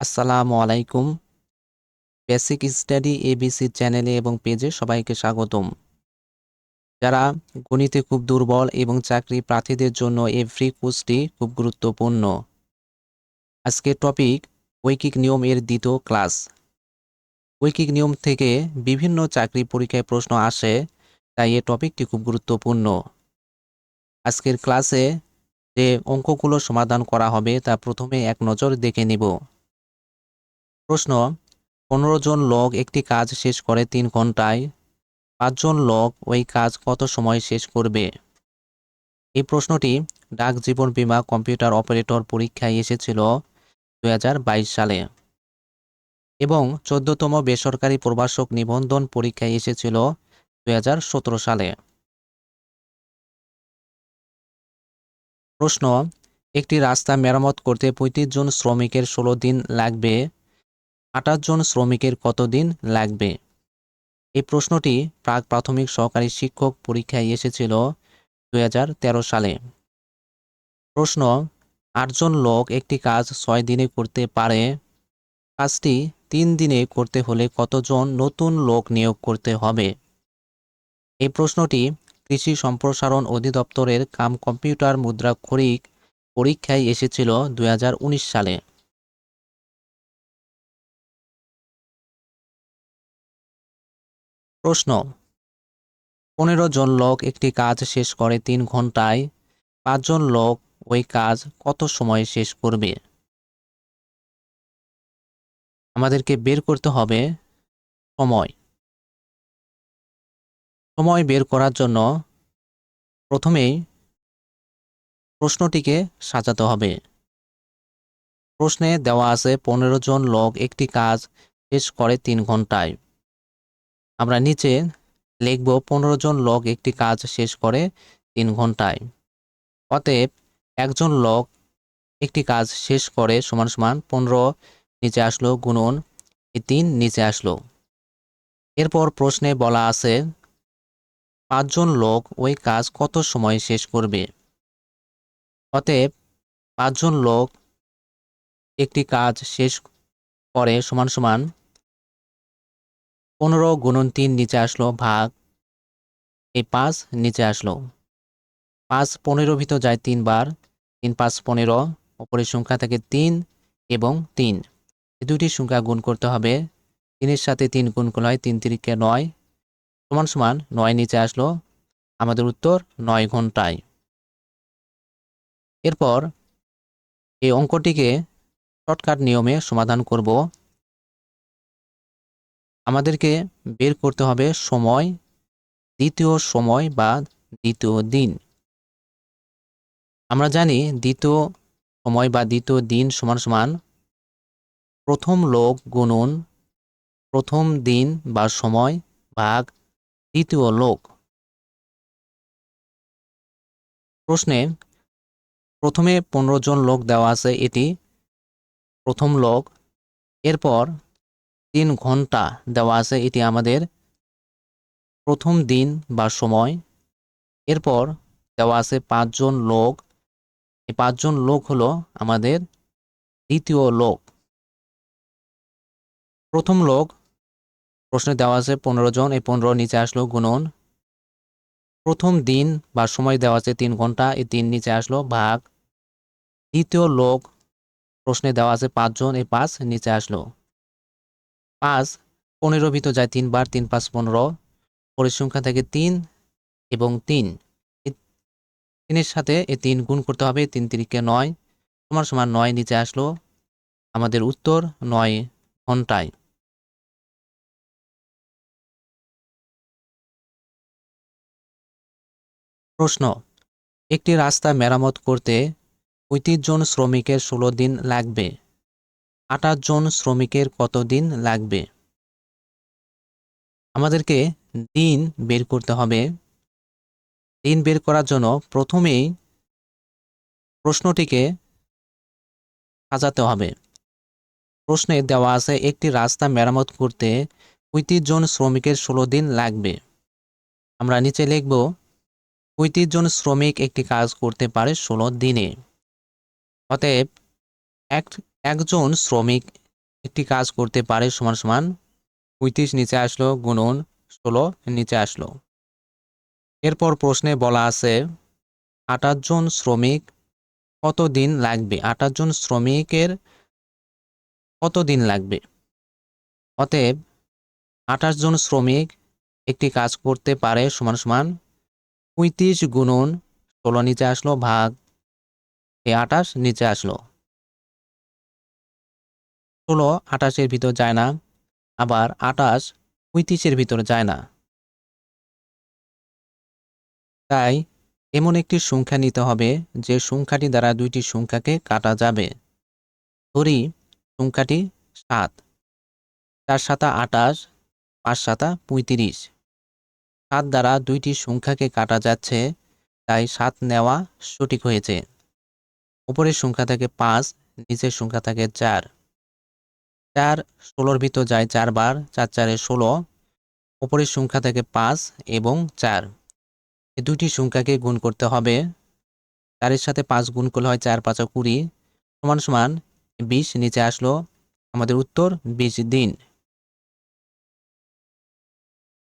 আসসালামু আলাইকুম। Basic study ABC চ্যানেলে এবং পেজে সবাইকে স্বাগতম। যারা গণিতে খুব দুর্বল এবং চাকরি প্রার্থীদের জন্য এই ফ্রি কোর্সটি খুব গুরুত্বপূর্ণ। আজকের টপিক ঐকিক নিয়ম এর দ্বিতীয় ক্লাস ঐকিক নিয়ম থেকে বিভিন্ন চাকরি পরীক্ষায় প্রশ্ন আসে, তাই এই টপিকটি খুব গুরুত্বপূর্ণ। আজকের ক্লাসে যে অঙ্কগুলো সমাধান করা হবে, তা প্রথমে এক নজর দেখে নিব। প্রশ্ন, পনেরো জন লোক একটি কাজ শেষ করে তিন ঘন্টায় পাঁচজন লোক ওই কাজ কত সময় শেষ করবে? এই প্রশ্নটি ডাক জীবন বীমা কম্পিউটার অপারেটর পরীক্ষায় এসেছিল দু হাজার বাইশ সালে। এবং চোদ্দতম বেসরকারি প্রবাসক নিবন্ধন পরীক্ষায় এসেছিল দু হাজার সতেরো সালে। প্রশ্ন, একটি রাস্তা মেরামত করতে পঁয়ত্রিশ জন শ্রমিকের ষোলো দিন লাগবে? আঠাশ জন শ্রমিকের কতদিন লাগবে? এই প্রশ্নটি প্রাক প্রাথমিক সহকারী শিক্ষক পরীক্ষায় এসেছিল দু হাজার তেরো সালে। প্রশ্ন, আটজন লোক একটি কাজ ছয় দিনে করতে পারে? কাজটি তিন দিনে করতে হলে কতজন নতুন লোক নিয়োগ করতে হবে? এই প্রশ্নটি কৃষি সম্প্রসারণ অধিদপ্তরের কাম কম্পিউটার মুদ্রাক্ষরিক পরীক্ষায় এসেছিল দু হাজার উনিশ সালে। প্রশ্ন, পনেরো জন লোক একটি কাজ শেষ করে তিন ঘন্টায় পাঁচজন লোক ওই কাজ কত সময়ে শেষ করবে? আমাদেরকে বের করতে হবে সময়। সময় বের করার জন্য প্রথমেই প্রশ্নটিকে সাজাতে হবে। প্রশ্নে দেওয়া আছে, পনেরো জন লোক একটি কাজ শেষ করে তিন ঘন্টায় আমরা নিচে লিখব পনেরো জন লোক একটি কাজ শেষ করে তিন ঘন্টায়। অতএব একজন লোক একটি কাজ শেষ করে সমান সমান পনেরো, নিচে আসলো গুণন এই তিন, নিচে আসলো। এরপর প্রশ্নে বলা আছে, পাঁচজন লোক ওই কাজ কত সময় শেষ করবে? অতএব পাঁচজন লোক একটি কাজ শেষ করে সমান সমান পনেরো গুণন তিন নিচে আসলো ভাগ। এই পাঁচ নিচে আসলো। পাঁচ পনেরো ভিতর যায় তিনবার। তিন, পাঁচ, পনেরো। ওপরের সংখ্যা থাকে তিন এবং তিন। এই দুইটি সংখ্যা গুণ করতে হবে। তিনের সাথে তিন গুণ করলে হয় তিন তিরিকে নয়। সমান সমান নয় নিচে আসলো। আমাদের উত্তর নয় ঘন্টায়। এরপর এই অঙ্কটিকে শর্টকাট নিয়মে সমাধান করব। আমাদেরকে বের করতে হবে সময়, দ্বিতীয় সময় বা দ্বিতীয় দিন। আমরা জানি দ্বিতীয় সময় বা দ্বিতীয় দিন সমান সমান প্রথম লোক গুণন, প্রথম দিন বা সময় ভাগ দ্বিতীয় লোক। প্রশ্নে প্রথমে পনেরো জন লোক দেওয়া আছে এটি। প্রথম লোক, এরপর তিন ঘণ্টা দেওয়া আছে, এটি আমাদের প্রথম দিন বা সময়। এরপর দেওয়া আছে পাঁচজন লোক। এই পাঁচজন লোক হলো আমাদের দ্বিতীয় লোক। প্রথম লোক, প্রশ্নে দেওয়া আছে পনেরো জন, এই পনেরো নিচে আসলো গুণন। প্রথম দিন বা সময় দেওয়া আছে তিন ঘণ্টা, এই তিন নিচে আসলো ভাগ। দ্বিতীয় লোক, প্রশ্নে দেওয়া আছে পাঁচজন, এই পাঁচ নিচে আসলো। পাঁচ, পনেরো ভিতর যায় তিনবার তিন, পাঁচ, পনেরো। পরিসংখ্যা থেকে তিন এবং তিন। তিনের সাথে এই তিন গুণ করতে হবে, তিন তিরিকে নয়। সমান সমান নয় নিচে আসলো। আমাদের উত্তর নয় ঘন্টায়। প্রশ্ন, একটি রাস্তা মেরামত করতে জন শ্রমিকের ষোলো দিন লাগবে। আঠাশ জন শ্রমিকের কত দিন লাগবে? আমাদেরকে দিন বের করতে হবে। দিন বের করার জন্য প্রথমেই প্রশ্নটিকে সাজাতে হবে। প্রশ্নে দেওয়া আছে, একটি রাস্তা মেরামত করতে পঁয়ত্রিশ জন শ্রমিকের ষোলো দিন লাগবে। আমরা নিচে লিখব, পঁয়ত্রিশ জন শ্রমিক একটি কাজ করতে পারে ষোলো দিনে। অতএব এক একজন শ্রমিক একটি কাজ করতে পারে সমান সমান পঁয়ত্রিশ নিচে আসলো, গুণন ষোলো, নিচে আসলো। এরপর প্রশ্নে বলা আছে আঠাশ জন শ্রমিক কত দিন লাগবে? আঠাশ জন শ্রমিকের কত দিন লাগবে? অতএব আঠাশ জন শ্রমিক একটি কাজ করতে পারে সমান সমান পঁয়ত্রিশ গুণন ষোলো নিচে আসলো ভাগ এই আঠাশ নিচে আসলো। ষোলো আঠাশের ভিতর যায় না, আবার আঠাশ পঁয়ত্রিশের ভিতর যায় না। তাই এমন একটি সংখ্যা নিতে হবে, যে সংখ্যাটি দ্বারা দুইটি সংখ্যাকে কাটা যাবে। ধরি সংখ্যাটি সাত। চার সাতা আটাশ পাঁচ সাতা পঁয়ত্রিশ। সাত দ্বারা দুইটি সংখ্যাকে কাটা যাচ্ছে, তাই সাত নেওয়া সঠিক হয়েছে। উপরের সংখ্যা থাকে পাঁচ, নিচের সংখ্যা থাকে চার। চার, ষোলোর ভিতর যায় চারবার, চার, চারে ষোলো, উপরের সংখ্যা থেকে পাঁচ এবং চার। এই দুইটি সংখ্যাকে গুণ করতে হবে। চারের সাথে পাঁচ গুণ করলে হয় চার, পাঁচা, কুড়ি। সমান সমান বিশ নিচে আসলো আমাদের উত্তর, বিশ দিন।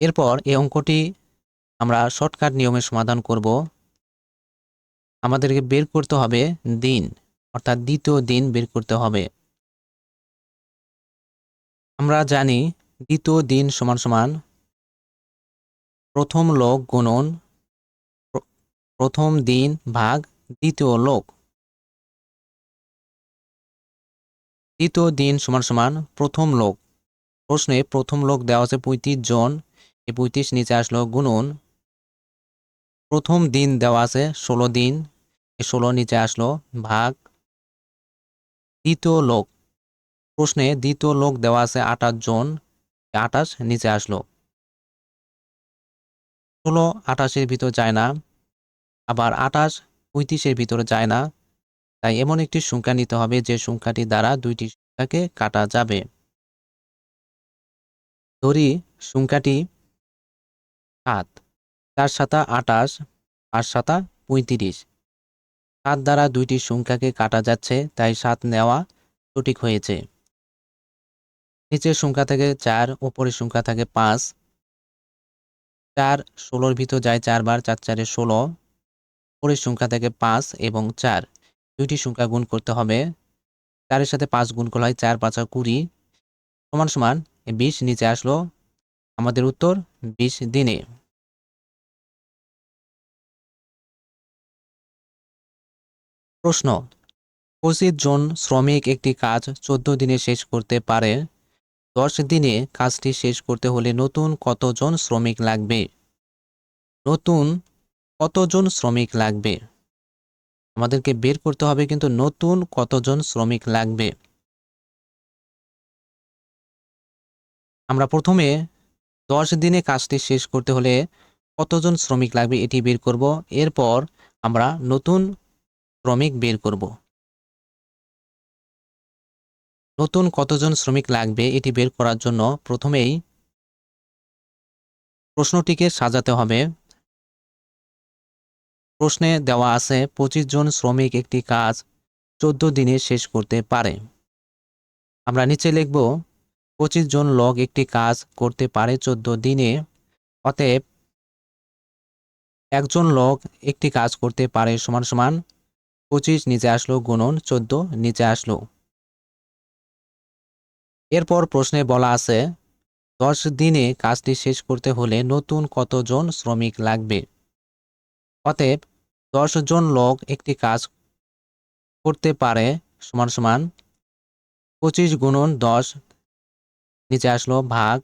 এরপর এই অঙ্কটি আমরা শর্টকাট নিয়মে সমাধান করব। আমাদেরকে বের করতে হবে দিন, অর্থাৎ দ্বিতীয় দিন বের করতে হবে। আমরা জানি দ্বিতীয় দিন সমান সমান। প্রথম লোক গুণন, প্রথম দিন ভাগ, দ্বিতীয় লোক। দ্বিতীয় দিন সমান সমান, প্রথম লোক। প্রশ্নে প্রথম লোক দেওয়া আছে পঁয়ত্রিশ জন, এই পঁয়ত্রিশ নিচে আসলো গুণন। প্রথম দিন দেওয়া আছে ষোলো দিন, এই ষোলো নিচে আসলো ভাগ, দ্বিতীয় লোক। প্রশ্নে দ্বিতীয় লোক দেওয়া আছে আঠাশ জন। আঠাশ নিচে আসলো। ষোলো আঠাশের ভিতর যায় না। আবার আঠাশ পঁয়ত্রিশের ভিতরে যায় না। তাই এমন একটি সংখ্যা নিতে হবে যে সংখ্যাটি দ্বারা দুইটি সংখ্যাকে কাটা যাবে। ধরি সংখ্যাটি সাত। চার সাতা আটাশ পাঁচ সাতা পঁয়ত্রিশ। সাত দ্বারা দুইটি সংখ্যাকে কাটা যাচ্ছে, তাই সাত নেওয়া সঠিক হয়েছে। নিচের সংখ্যা থেকে চার, ওপরের সংখ্যা থাকে পাঁচ। চার ষোলোর ভিতর যায় চারবার, চার চারে ষোলো। পরের সংখ্যা থেকে পাঁচ এবং চার। দুইটি সংখ্যা গুণ করতে হবে। চারের সাথে পাঁচ গুণ করা হয় চার, পাঁচা কুড়ি। সমান সমান বিশ নিচে আসলো। আমাদের উত্তর, বিশ দিনে। প্রশ্ন, পঁচিশ জন শ্রমিক একটি কাজ চোদ্দ দিনে শেষ করতে পারে। দশ দিনে কাজটি শেষ করতে হলে নতুন কতজন শ্রমিক লাগবে? নতুন কতজন শ্রমিক লাগবে? আমাদেরকে বের করতে হবে কিন্তু নতুন কতজন শ্রমিক লাগবে? আমরা প্রথমে দশ দিনে কাজটি শেষ করতে হলে কতজন শ্রমিক লাগবে এটি বের করব। এরপর আমরা নতুন শ্রমিক বের করব। নতুন কতজন শ্রমিক লাগবে এটি বের করার জন্য প্রথমেই প্রশ্নটিকে সাজাতে হবে। প্রশ্নে দেওয়া আছে, পঁচিশ জন শ্রমিক একটি কাজ চোদ্দ দিনে শেষ করতে পারে। আমরা নিচে লিখব, পঁচিশ জন লোক একটি কাজ করতে পারে চোদ্দ দিনে, অতএব একজন লোক একটি কাজ করতে পারে সমান সমান পঁচিশ, নিচে আসলো গুণন, চোদ্দ, নিচে আসলো এরপর প্রশ্নে বলা আছে, দশ দিনে কাজটি শেষ করতে হলে নতুন কতজন শ্রমিক লাগবে? অতএব, দশ জন লোক একটি কাজ করতে পারে, সমান সমান পঁচিশ গুণন দশ নিচে আসলো ভাগ,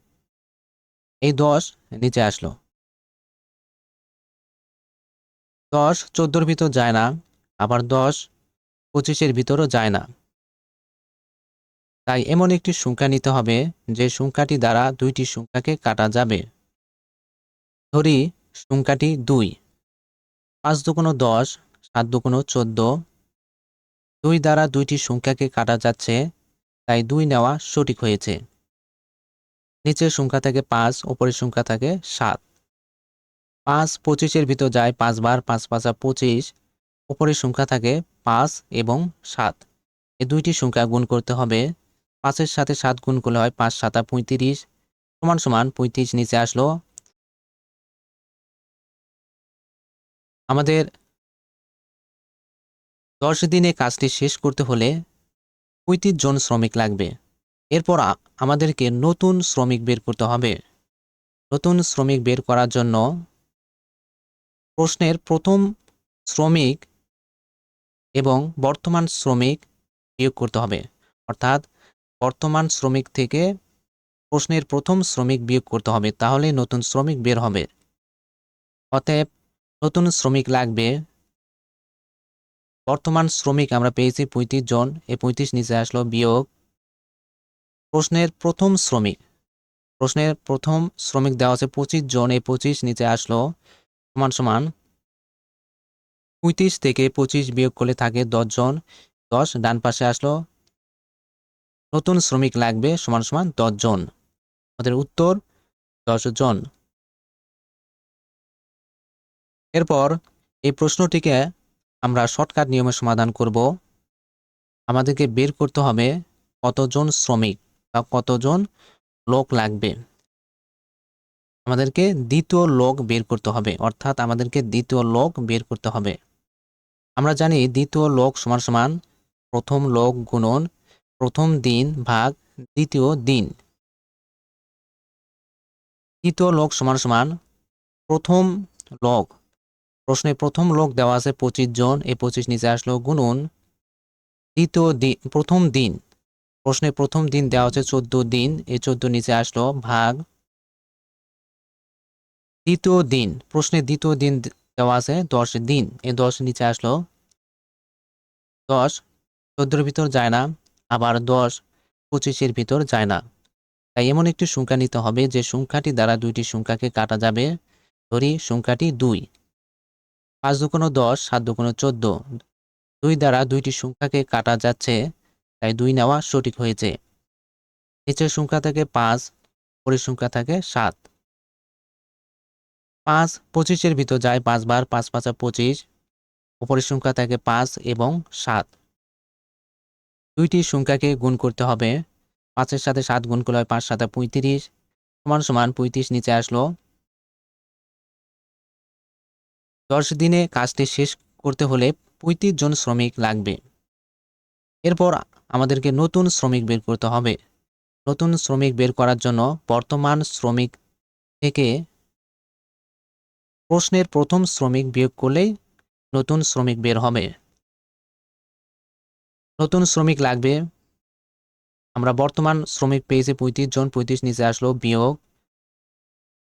এই দশ নিচে আসলো। দশ চোদ্দোর ভিতর যায় না, আবার দশ পঁচিশের ভিতরও যায় না। তাই এমন একটি সংখ্যা নিতে হবে যে সংখ্যাটি দ্বারা দুইটি সংখ্যাকে কাটা যাবে। ধরি সংখ্যাটি দুই। পাঁচ দুকোনো দশ, সাত দুকোনো চোদ্দ। দুই দ্বারা দুইটি সংখ্যাকে কাটা যাচ্ছে, তাই দুই নেওয়া সঠিক হয়েছে। নিচের সংখ্যা থাকে পাঁচ, ওপরের সংখ্যা থাকে সাত। পাঁচ পঁচিশের ভিতর যায় পাঁচবার পাঁচ পাঁচা পঁচিশ। উপরের সংখ্যা থাকে পাঁচ এবং সাত। এই দুইটি সংখ্যা গুণ করতে হবে। পাঁচের সাথে সাত গুণ করলে হয় পাঁচ সাতা পঁয়ত্রিশ। সমান সমান পঁয়ত্রিশ নিচে আসলো। আমাদের দশ দিনে কাজটি শেষ করতে হলে পঁয়ত্রিশ জন শ্রমিক লাগবে। এরপর আমাদেরকে নতুন শ্রমিক বের করতে হবে। নতুন শ্রমিক বের করার জন্য প্রশ্নের প্রথম শ্রমিক এবং বর্তমান শ্রমিক বিয়োগ করতে হবে। অর্থাৎ বর্তমান শ্রমিক থেকে প্রশ্নের প্রথম শ্রমিক বিয়োগ করতে হবে, তাহলে নতুন শ্রমিক বের হবে। অতএব নতুন শ্রমিক লাগবে। বর্তমান শ্রমিক আমরা পেয়েছি পঁয়ত্রিশ জন, এই পঁয়ত্রিশ নিচে আসলো বিয়োগ। প্রশ্নের প্রথম শ্রমিক, প্রশ্নের প্রথম শ্রমিক দেওয়া আছে পঁচিশ জন, এই পঁচিশ নিচে আসলো সমান সমান। পঁয়ত্রিশ থেকে পঁচিশ বিয়োগ করলে থাকে দশ জন, দশ ডান পাশে আসলো নতুন শ্রমিক লাগবে সমান সমান দশজন আমাদের উত্তর, দশ জন। এরপর এই প্রশ্নটিকে আমরা শর্টকাট নিয়মে সমাধান করব। আমাদেরকে বের করতে হবে কতজন শ্রমিক বা কতজন লোক লাগবে। আমাদেরকে দ্বিতীয় লোক বের করতে হবে, অর্থাৎ আমাদেরকে দ্বিতীয় লোক বের করতে হবে। আমরা জানি দ্বিতীয় লোক সমান সমান প্রথম লোক গুণন প্রথম দিন ভাগ দ্বিতীয় দিন। দ্বিতীয় লোক সমান সমান প্রথম লোক প্রশ্নে প্রথম লোক দেওয়া আছে পঁচিশ জন, এই পঁচিশ নিচে আসলো গুনুন দ্বিতীয় দিন প্রথম দিন। প্রশ্নে প্রথম দিন দেওয়া আছে চোদ্দ দিন, এই চোদ্দ নিচে আসলো ভাগ দ্বিতীয় দিন। প্রশ্নে দ্বিতীয় দিন দেওয়া আছে দশ দিন, এই দশ নিচে আসলো দশ। চোদ্দোর ভিতর যায় না। আবার দশ পঁচিশের ভিতর যায় না। তাই এমন একটি সংখ্যা নিতে হবে যে সংখ্যাটি দ্বারা দুইটি সংখ্যাকে কাটা যাবে। ধরি সংখ্যাটি দুই। পাঁচ দুকোনো দশ, সাত দুকোনো চোদ্দ। দুই দ্বারা দুইটি সংখ্যাকে কাটা যাচ্ছে, তাই দুই নেওয়া সঠিক হয়েছে। নিচের সংখ্যা থাকে পাঁচ, পরের সংখ্যা থাকে সাত। পাঁচ পঁচিশের ভিতর যায় পাঁচবার, পাঁচ পাঁচা পঁচিশ। উপরের সংখ্যা থাকে পাঁচ এবং সাত। দুইটি সংখ্যাকে গুণ করতে হবে। পাঁচের সাথে সাত গুণ করলে হয় পাঁচ সাথে পঁয়ত্রিশ। সমান সমান পঁয়ত্রিশ নিচে আসলো। দশ দিনে কাজটি শেষ করতে হলে পঁয়ত্রিশ জন শ্রমিক লাগবে। এরপর আমাদেরকে নতুন শ্রমিক বের করতে হবে। নতুন শ্রমিক বের করার জন্য বর্তমান শ্রমিক থেকে প্রশ্নের প্রথম শ্রমিক বিয়োগ করলেই নতুন শ্রমিক বের হবে। নতুন শ্রমিক লাগবে। আমরা বর্তমান শ্রমিক পেয়েছি পঁয়ত্রিশ জন, পঁয়ত্রিশ নিচে আসলো বিয়োগ।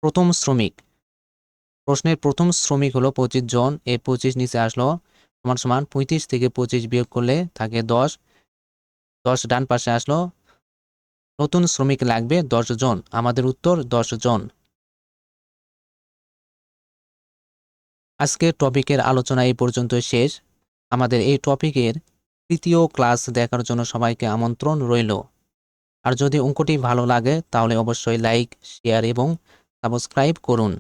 প্রথম শ্রমিক। প্রশ্নের প্রথম শ্রমিক হলো পঁচিশ জন এই পঁচিশ নিচে আসলো সমান সমান পঁয়ত্রিশ থেকে পঁচিশ বিয়োগ করলে থাকে দশ। দশ ডান পাশে আসলো। নতুন শ্রমিক লাগবে দশ জন, আমাদের উত্তর দশ জন। আজকের টপিকের আলোচনা এই পর্যন্ত শেষ। আমাদের এই টপিকের তৃতীয় ক্লাস দেখার জন্য সবাইকে আমন্ত্রণ রইল। আর যদি অঙ্কটি ভালো লাগে, তাহলে অবশ্যই লাইক শেয়ার এবং সাবস্ক্রাইব করুন।